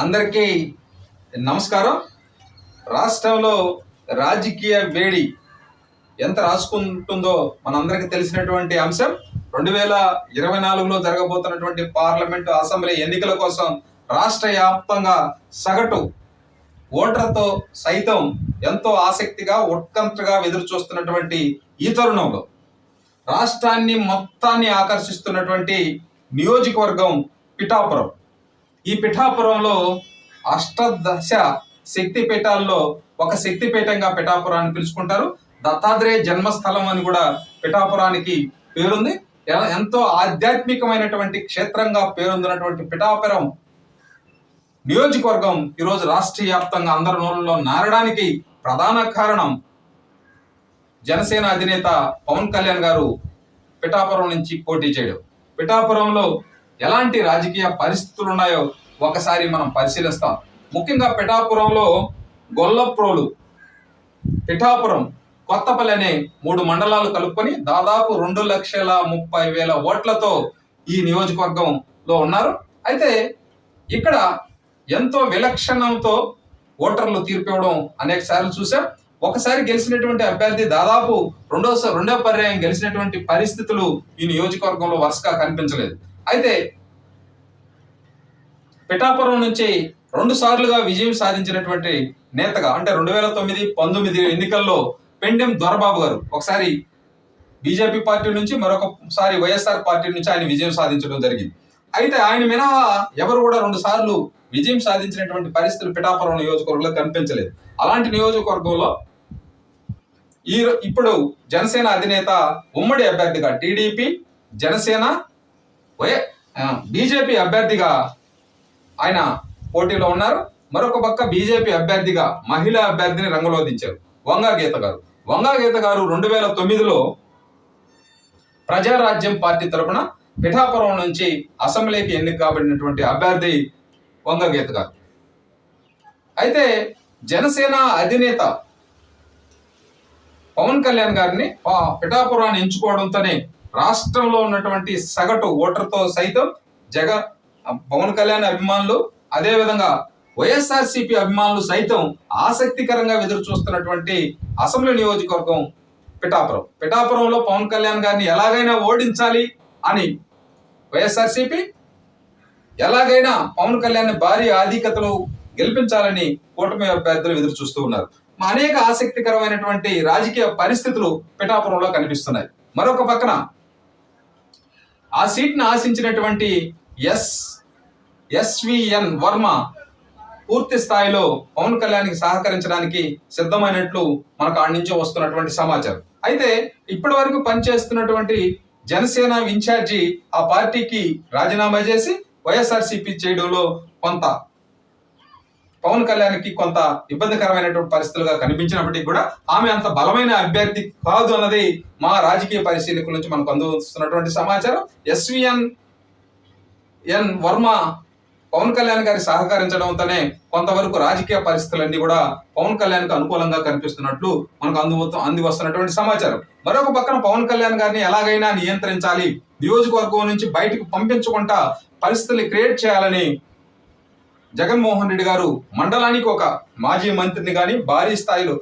అందరికీ నమస్కారం. రాష్ట్రంలో రాజకీయ వేడి ఎంత రాసుకుంటుందో మనందరికీ తెలిసినటువంటి అంశం. రెండు వేల ఇరవై నాలుగులో జరగబోతున్నటువంటి పార్లమెంటు అసెంబ్లీ ఎన్నికల కోసం రాష్ట్ర వ్యాప్తంగా సగటు ఓటర్తో సైతం ఎంతో ఆసక్తిగా ఉత్కంఠగా ఎదురు చూస్తున్నటువంటి ఈ తరుణంలో రాష్ట్రాన్ని మొత్తాన్ని ఆకర్షిస్తున్నటువంటి నియోజకవర్గం పిఠాపురం. ఈ పిఠాపురంలో అష్టదశ శక్తి పీఠాల్లో ఒక శక్తి పీఠంగా పిఠాపురాన్ని పిలుచుకుంటారు. దత్తాత్రేయ జన్మస్థలం అని కూడా పిఠాపురానికి పేరుంది. ఎంతో ఆధ్యాత్మికమైనటువంటి క్షేత్రంగా పేరొందినటువంటి పిఠాపురం నియోజకవర్గం ఈరోజు రాష్ట్ర వ్యాప్తంగా అందరి నోళ్ళలో నారడానికి ప్రధాన కారణం జనసేన అధినేత పవన్ కళ్యాణ్ గారు పిఠాపురం నుంచి పోటీ చేయడం. పిఠాపురంలో ఎలాంటి రాజకీయ పరిస్థితులు ఉన్నాయో ఒకసారి మనం పరిశీలిస్తాం. ముఖ్యంగా పిఠాపురంలో గొల్లప్రోలు పిఠాపురం కొత్తపల్లి అనే మూడు మండలాలు కలుపుకొని దాదాపు రెండు లక్షల ముప్పై వేల ఓట్లతో ఈ నియోజకవర్గంలో ఉన్నారు. అయితే ఇక్కడ ఎంతో విలక్షణంతో ఓటర్లు తీర్పు ఇవ్వడం అనేక సార్లు చూసాం ఒకసారి గెలిచినటువంటి అభ్యర్థి దాదాపు రెండోసారి రెండో పర్యాయం గెలిచినటువంటి పరిస్థితులు ఈ నియోజకవర్గంలో వరుసగా కనిపించలేదు. అయితే పిఠాపురం నుంచి రెండు సార్లుగా విజయం సాధించినటువంటి నేతగా అంటే రెండు వేల తొమ్మిది పంతొమ్మిది ఎన్నికల్లో పెండెం దొరబాబు గారు ఒకసారి బీజేపీ పార్టీ నుంచి మరొకసారి వైఎస్ఆర్ పార్టీ నుంచి ఆయన విజయం సాధించడం జరిగింది. అయితే ఆయన మినహా ఎవరు కూడా రెండు సార్లు విజయం సాధించినటువంటి పరిస్థితులు పిఠాపురం నియోజకవర్గంలో కనిపించలేదు. అలాంటి నియోజకవర్గంలో ఈ ఇప్పుడు జనసేన అధినేత ఉమ్మడి అభ్యర్థిగా టీడీపీ జనసేన వై బీజేపీ అభ్యర్థిగా ఆయన పోటీలో ఉన్నారు. మరొక పక్క బీజేపీ అభ్యర్థిగా మహిళా అభ్యర్థిని రంగులో దించారు. వంగా గీత గారు. వంగా గీత గారు రెండు వేల తొమ్మిదిలో ప్రజారాజ్యం పార్టీ తరపున పిఠాపురం నుంచి అసెంబ్లీకి ఎన్నిక కాబడినటువంటి అభ్యర్థి వంగ గీత గారు. అయితే జనసేన అధినేత పవన్ కళ్యాణ్ గారిని పిఠాపురాన్ని ఎంచుకోవడంతోనే రాష్ట్రంలో ఉన్నటువంటి సగటు ఓటర్తో సైతం జగ పవన్ కళ్యాణ్ అభిమానులు అదేవిధంగా వైఎస్ఆర్సీపీ అభిమానులు సైతం ఆసక్తికరంగా ఎదురు చూస్తున్నటువంటి అసెంబ్లీ నియోజకవర్గం పిఠాపురం. పిఠాపురంలో పవన్ కళ్యాణ్ గారిని ఎలాగైనా ఓడించాలి అని వైఎస్ఆర్సీపీ ఎలాగైనా పవన్ కళ్యాణ్ భారీ ఆధిక్యతలో గెలిపించాలని కూటమి అభ్యర్థులు ఎదురు చూస్తూ ఉన్నారు. అనేక ఆసక్తికరమైనటువంటి రాజకీయ పరిస్థితులు పిఠాపురంలో కనిపిస్తున్నాయి. మరొక పక్కన ఆ సీట్ను ఆశించినటువంటి ఎస్ ఎస్విఎన్ వర్మ పూర్తి స్థాయిలో పవన్ కళ్యాణ్కి సహకరించడానికి సిద్ధమైనట్లు మనకు ఆడి నుంచి వస్తున్నటువంటి సమాచారం. అయితే ఇప్పటి వరకు పనిచేస్తున్నటువంటి జనసేన ఇన్ఛార్జి ఆ పార్టీకి రాజీనామా చేసి వైఎస్ఆర్సీపీ చేయడంలో కొంత పవన్ కళ్యాణ్కి కొంత ఇబ్బందికరమైనటువంటి పరిస్థితులుగా కనిపించినప్పటికీ కూడా ఆమె అంత బలమైన అభ్యర్థి కాదు అన్నది మా రాజకీయ పరిశీలకుల నుంచి మనకు అందుతున్నటువంటి సమాచారం. ఎస్విఎన్ ఎన్ వర్మ పవన్ కళ్యాణ్ గారి సహకరించడంతోనే కొంతవరకు రాజకీయ పరిస్థితులన్నీ కూడా పవన్ కళ్యాణ్కి అనుకూలంగా కనిపిస్తున్నట్లు మనకు అందు అంది వస్తున్నటువంటి సమాచారం. మరొక పక్కన పవన్ కళ్యాణ్ గారిని ఎలాగైనా నియంత్రించాలి నియోజకవర్గం నుంచి బయటకు పంపించకుండా పరిస్థితుల్ని క్రియేట్ చేయాలని జగన్మోహన్ రెడ్డి గారు మండలానికి ఒక మాజీ మంత్రిని కానీ భారీ స్థాయిలో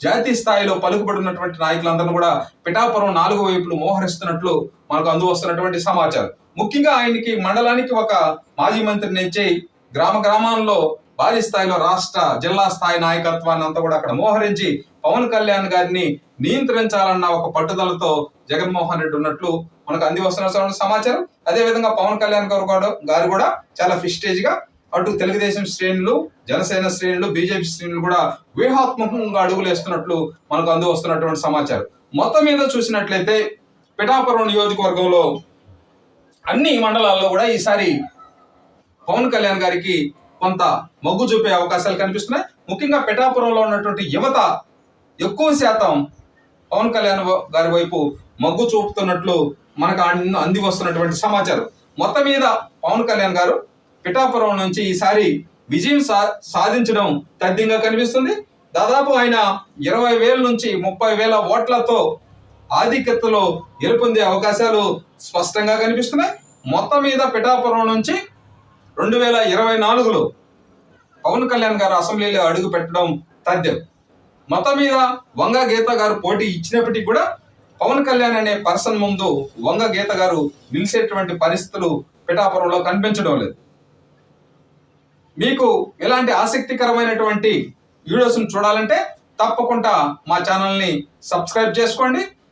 జాతీయ స్థాయిలో పలుకుబడినటువంటి నాయకులందరినీ కూడా పిఠాపురం నాలుగు వైపులు మోహరిస్తున్నట్లు మనకు అందువస్తున్నటువంటి సమాచారం. ముఖ్యంగా ఆయనకి మండలానికి ఒక మాజీ మంత్రిని ఇచ్చి గ్రామ గ్రామాల్లో భారీ స్థాయిలో రాష్ట్ర జిల్లా స్థాయి నాయకత్వాన్ని అంతా కూడా అక్కడ మోహరించి పవన్ కళ్యాణ్ గారిని నియంత్రించాలన్న ఒక పట్టుదలతో జగన్మోహన్ రెడ్డి ఉన్నట్లు మనకు అంది వస్తున్న సమాచారం. అదే విధంగా పవన్ కళ్యాణ్ గారు కూడా గారు కూడా చాలా ఫిస్టేజ్గా అటు తెలుగుదేశం శ్రేణులు జనసేన శ్రేణులు బీజేపీ శ్రేణులు కూడా వ్యూహాత్మకంగా అడుగులు వేస్తున్నట్లు మనకు అందు వస్తున్నటువంటి సమాచారం. మొత్తం మీద చూసినట్లయితే పిఠాపురం నియోజకవర్గంలో అన్ని మండలాల్లో కూడా ఈసారి పవన్ కళ్యాణ్ గారికి కొంత మొగ్గు చూపే అవకాశాలు కనిపిస్తున్నాయి. ముఖ్యంగా పిఠాపురంలో ఉన్నటువంటి యువత ఎక్కువ శాతం పవన్ కళ్యాణ్ గారి వైపు మొగ్గు చూపుతున్నట్లు మనకు అంది వస్తున్నటువంటి సమాచారం. మొత్తం మీద పవన్ కళ్యాణ్ గారు పిఠాపురం నుంచి ఈసారి విజయం సా సాధించడం తథ్యంగా కనిపిస్తుంది. దాదాపు ఆయన ఇరవై వేల నుంచి ముప్పై వేల ఓట్లతో ఆధిక్యతలో గెలుపొందే అవకాశాలు స్పష్టంగా కనిపిస్తున్నాయి. మొత్తం మీద పిఠాపురం నుంచి రెండు వేల ఇరవై నాలుగులో పవన్ కళ్యాణ్ గారు అసెంబ్లీలో అడుగు పెట్టడం తథ్యం. మొత్తం మీద వంగ గీత గారు పోటీ ఇచ్చినప్పటికీ కూడా పవన్ కళ్యాణ్ అనే పర్సన్ ముందు వంగ గీత గారు నిలిచేటువంటి పరిస్థితులు పిఠాపురంలో కనిపించడం లేదు. మీకు ఇలాంటి ఆసక్తికరమైనటువంటి వీడియోస్ను చూడాలంటే తప్పకుండా మా ఛానల్ని సబ్స్క్రైబ్ చేసుకోండి.